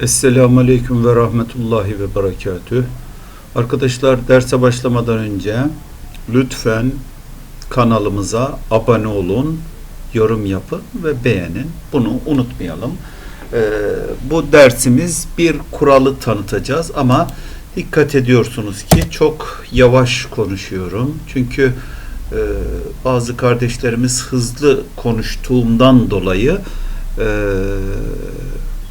Esselamu Aleyküm ve Rahmetullahi ve Berekatüh. Arkadaşlar derse başlamadan önce lütfen kanalımıza abone olun, yorum yapın ve beğenin. Bunu unutmayalım. Ee, bu dersimiz bir kuralı tanıtacağız ama dikkat ediyorsunuz ki çok yavaş konuşuyorum. Çünkü e, bazı kardeşlerimiz hızlı konuştuğumdan dolayı e,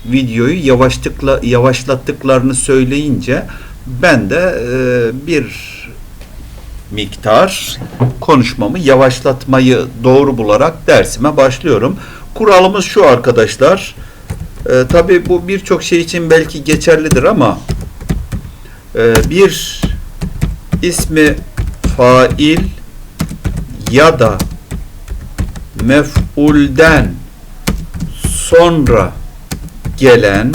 videoyu yavaşlıkla yavaşlattıklarını söyleyince ben de e, bir miktar konuşmamı yavaşlatmayı doğru bularak dersime başlıyorum. Kuralımız şu arkadaşlar. E, Tabi bu birçok şey için belki geçerlidir ama e, bir ismi fail ya da mef'ulden sonra gelen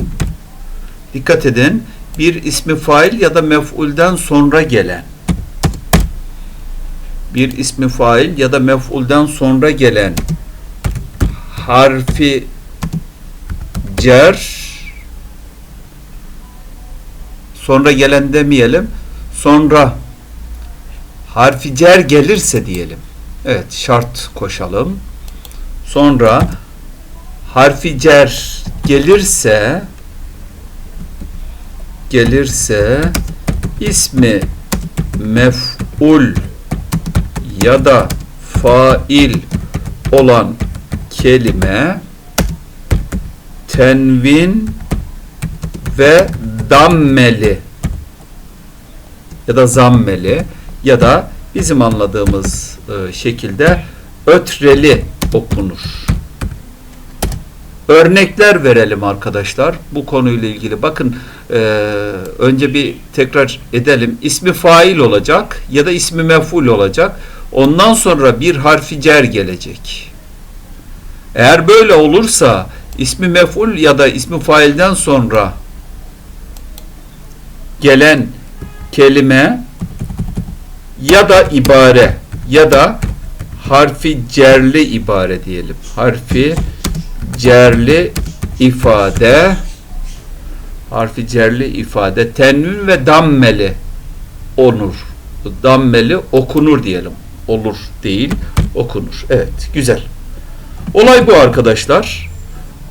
dikkat edin bir ismi fail ya da mef'ulden sonra gelen. Bir ismi fail ya da mef'ulden sonra gelen harfi cer sonra gelen demeyelim sonra harfi cer gelirse diyelim. Evet şart koşalım. Sonra harfi cer gelirse gelirse ismi mef'ul ya da fail olan kelime tenvin ve dammeli ya da zammeli ya da bizim anladığımız e, şekilde ötreli okunur. Örnekler verelim arkadaşlar bu konuyla ilgili. Bakın e, önce bir tekrar edelim. İsmi fail olacak ya da ismi mef'ul olacak. Ondan sonra bir harfi cer gelecek. Eğer böyle olursa ismi mef'ul ya da ismi failden sonra gelen kelime ya da ibare ya da harfi cerli ibare diyelim. Harfi cerli ifade harfi cerli ifade tenvin ve dammeli onur. Dammeli okunur diyelim. Olur değil, okunur. Evet, güzel. Olay bu arkadaşlar.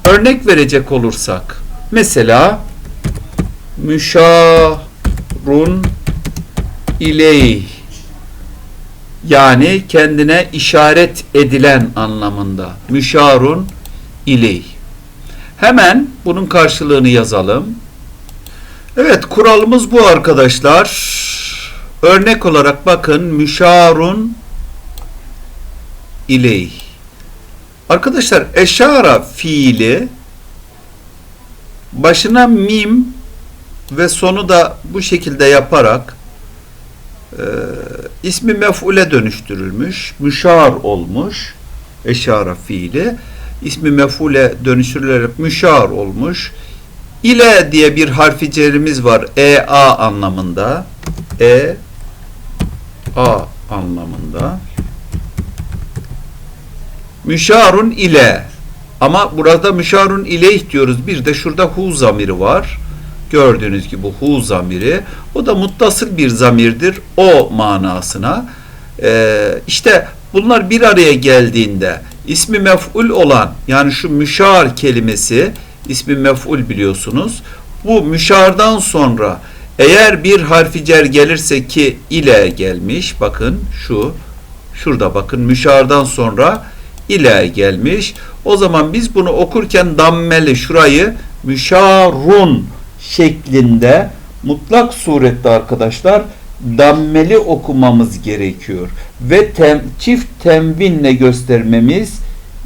Örnek verecek olursak mesela müşarun ileyh yani kendine işaret edilen anlamında. Müşarun ileyh. Hemen bunun karşılığını yazalım. Evet kuralımız bu arkadaşlar. Örnek olarak bakın müşarun ileyh. Arkadaşlar eşara fiili başına mim ve sonu da bu şekilde yaparak e, ismi mef'ule dönüştürülmüş, müşar olmuş eşara fiili ismi mef'ule dönüştürülerek müşar olmuş. İle diye bir harfi cerimiz var. E a anlamında. E a anlamında. Müşarun ile ama burada müşarun ileyh diyoruz. Bir de şurada hu zamiri var. Gördüğünüz gibi hu zamiri. O da muttasıl bir zamirdir. O manasına. Ee, işte bunlar bir araya geldiğinde ismi mef'ul olan yani şu müşar kelimesi ismi mef'ul biliyorsunuz. Bu müşardan sonra eğer bir harfi cer gelirse ki ile gelmiş bakın şu şurada bakın müşardan sonra ile gelmiş. O zaman biz bunu okurken dammeli şurayı müşarun şeklinde mutlak surette arkadaşlar dammeli okumamız gerekiyor ve tem, çift temvinle göstermemiz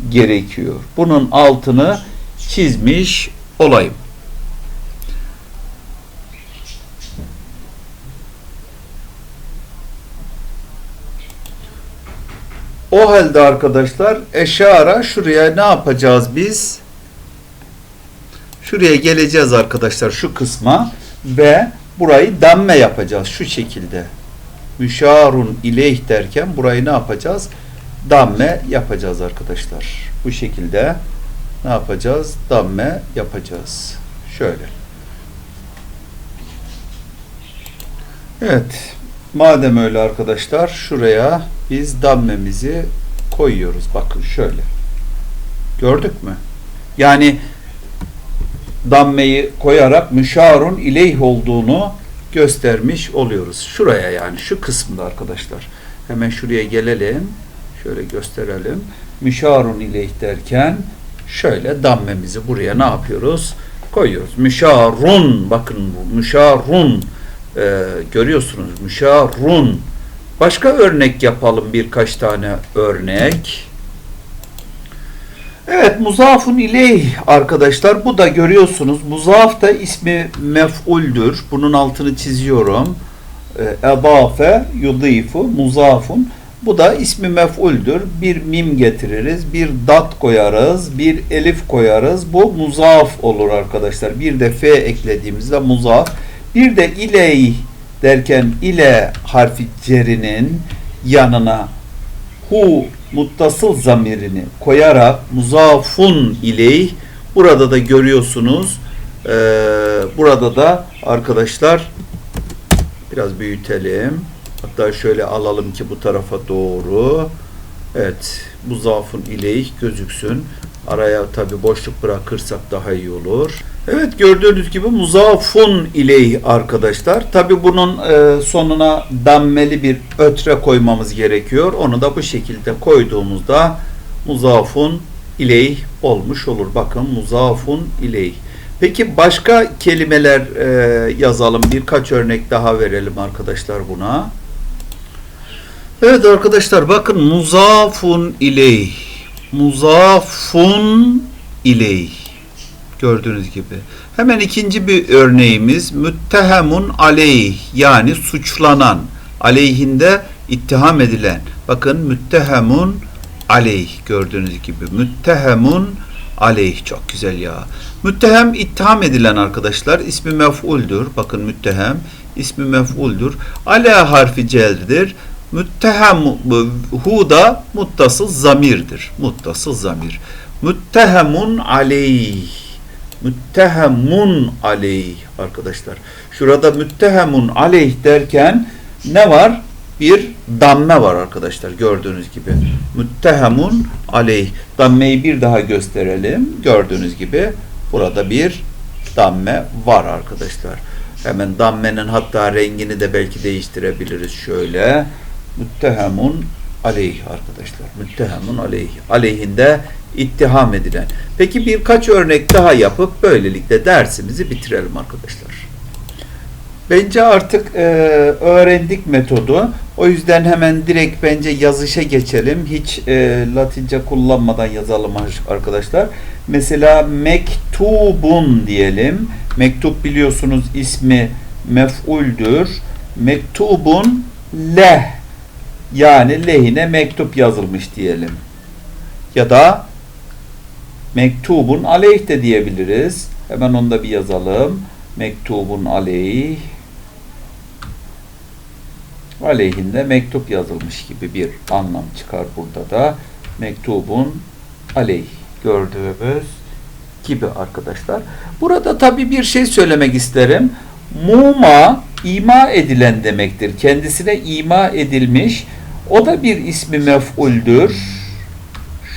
gerekiyor. Bunun altını çizmiş olayım. O halde arkadaşlar eşara şuraya ne yapacağız biz? Şuraya geleceğiz arkadaşlar şu kısma ve burayı damme yapacağız şu şekilde. Müşarun ileyh derken burayı ne yapacağız? Damme yapacağız arkadaşlar. Bu şekilde ne yapacağız? Damme yapacağız. Şöyle. Evet. Madem öyle arkadaşlar şuraya biz dammemizi koyuyoruz. Bakın şöyle. Gördük mü? Yani dammeyi koyarak müşarun ileyh olduğunu göstermiş oluyoruz. Şuraya yani şu kısımda arkadaşlar. Hemen şuraya gelelim. Şöyle gösterelim. Müşarun ileyh derken şöyle dammemizi buraya ne yapıyoruz? Koyuyoruz. Müşarun bakın bu müşarun Ee, görüyorsunuz müşarun başka örnek yapalım birkaç tane örnek. Evet muzafun ileyh arkadaşlar bu da görüyorsunuz muzaf da ismi mef'uldür. Bunun altını çiziyorum. Ee, Edafe yudifu muzafun bu da ismi mef'uldür. Bir mim getiririz, bir dat koyarız, bir elif koyarız. Bu muzaf olur arkadaşlar. Bir de f eklediğimizde muzaf. Bir de ileyh derken ile harfi cerinin yanına hu muttasıl zamirini koyarak muzafun ileyh burada da görüyorsunuz. Eee, burada da arkadaşlar biraz büyütelim. Hatta şöyle alalım ki bu tarafa doğru. Evet muzafun ileyh gözüksün. Araya tabi boşluk bırakırsak daha iyi olur evet gördüğünüz gibi muzafun ileyh arkadaşlar tabi bunun e, sonuna dammeli bir ötre koymamız gerekiyor onu da bu şekilde koyduğumuzda muzafun ileyh olmuş olur bakın muzafun ileyh Peki başka kelimeler e, yazalım. Birkaç örnek daha verelim arkadaşlar buna. Evet arkadaşlar bakın muzafun ileyh. Muzafun ileyh. Gördüğünüz gibi. Hemen ikinci bir örneğimiz müttehemun aleyh yani suçlanan aleyhinde ittiham edilen. Bakın müttehemun aleyh gördüğünüz gibi. Müttehemun aleyh çok güzel ya. Müttehem ittiham edilen arkadaşlar ismi mef'uldür. Bakın müttehem ismi mef'uldür. Ala harfi celdir. Müttehem hu da muttasıl zamirdir. Muttasıl zamir. Müttehemun aleyh. Müttehemun aleyh arkadaşlar. Şurada müttehemun aleyh derken ne var? Bir damme var arkadaşlar gördüğünüz gibi. Müttehemun aleyh. Dammeyi bir daha gösterelim. Gördüğünüz gibi burada bir damme var arkadaşlar. Hemen dammenin hatta rengini de belki değiştirebiliriz şöyle. Müttehemun aleyh arkadaşlar. Müttehemun aleyh. Aleyhinde ittiham edilen. Peki birkaç örnek daha yapıp böylelikle dersimizi bitirelim arkadaşlar. Bence artık e, öğrendik metodu. O yüzden hemen direkt bence yazışa geçelim. Hiç e, Latince kullanmadan yazalım arkadaşlar. Mesela mektubun diyelim. Mektup biliyorsunuz ismi mef'uldür. Mektubun leh yani lehine mektup yazılmış diyelim. Ya da mektubun aleyh de diyebiliriz. Hemen onu da bir yazalım. Mektubun aleyh aleyhinde mektup yazılmış gibi bir anlam çıkar burada da. Mektubun aleyh gördüğümüz gibi arkadaşlar. Burada tabii bir şey söylemek isterim. Muma ima edilen demektir. Kendisine ima edilmiş. O da bir ismi mef'uldür.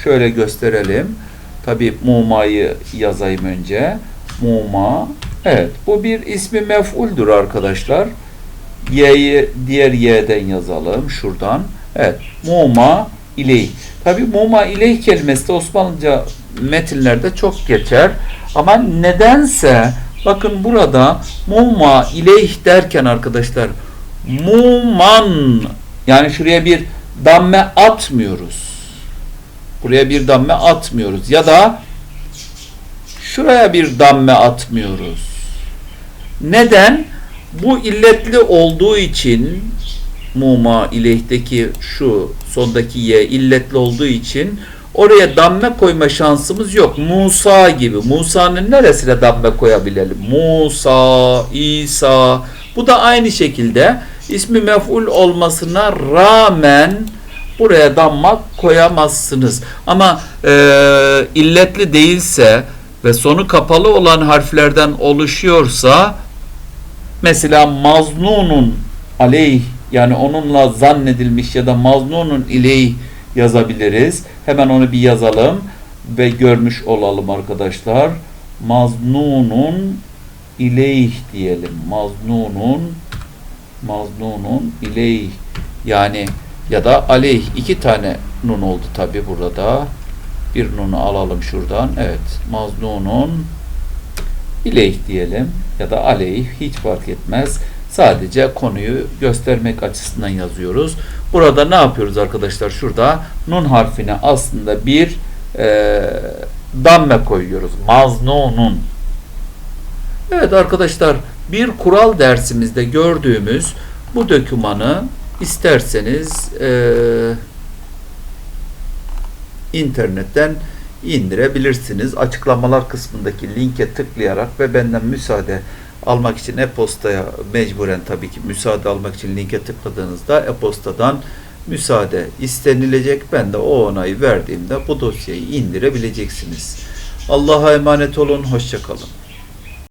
Şöyle gösterelim. Tabi mumayı yazayım önce. Muma. Evet. Bu bir ismi mef'uldür arkadaşlar. Y'yi diğer Y'den yazalım. Şuradan. Evet. Muma ileyh. Tabi muma ileyh kelimesi de Osmanlıca metinlerde çok geçer. Ama nedense bakın burada muma ileyh derken arkadaşlar muman yani şuraya bir damme atmıyoruz. Buraya bir damme atmıyoruz. Ya da şuraya bir damme atmıyoruz. Neden? Bu illetli olduğu için muma ilehteki şu sondaki ye illetli olduğu için oraya damme koyma şansımız yok. Musa gibi. Musa'nın neresine damme koyabilelim? Musa, İsa. Bu da aynı şekilde ismi mef'ul olmasına rağmen buraya damma koyamazsınız. Ama e, illetli değilse ve sonu kapalı olan harflerden oluşuyorsa mesela maznunun aleyh yani onunla zannedilmiş ya da maznunun ileyh yazabiliriz. Hemen onu bir yazalım ve görmüş olalım arkadaşlar. Maznunun ileyh diyelim. Maznunun maznunun ileyh yani ya da aleyh iki tane nun oldu tabi burada. Bir nunu alalım şuradan. Evet. Maznunun ileyh diyelim ya da aleyh hiç fark etmez. Sadece konuyu göstermek açısından yazıyoruz. Burada ne yapıyoruz arkadaşlar? Şurada nun harfine aslında bir e, damme koyuyoruz. Maznunun. Evet arkadaşlar bir kural dersimizde gördüğümüz bu dokümanı isterseniz e, internetten indirebilirsiniz. Açıklamalar kısmındaki linke tıklayarak ve benden müsaade almak için e-postaya mecburen tabii ki müsaade almak için linke tıkladığınızda e-postadan müsaade istenilecek. Ben de o onayı verdiğimde bu dosyayı indirebileceksiniz. Allah'a emanet olun. Hoşçakalın.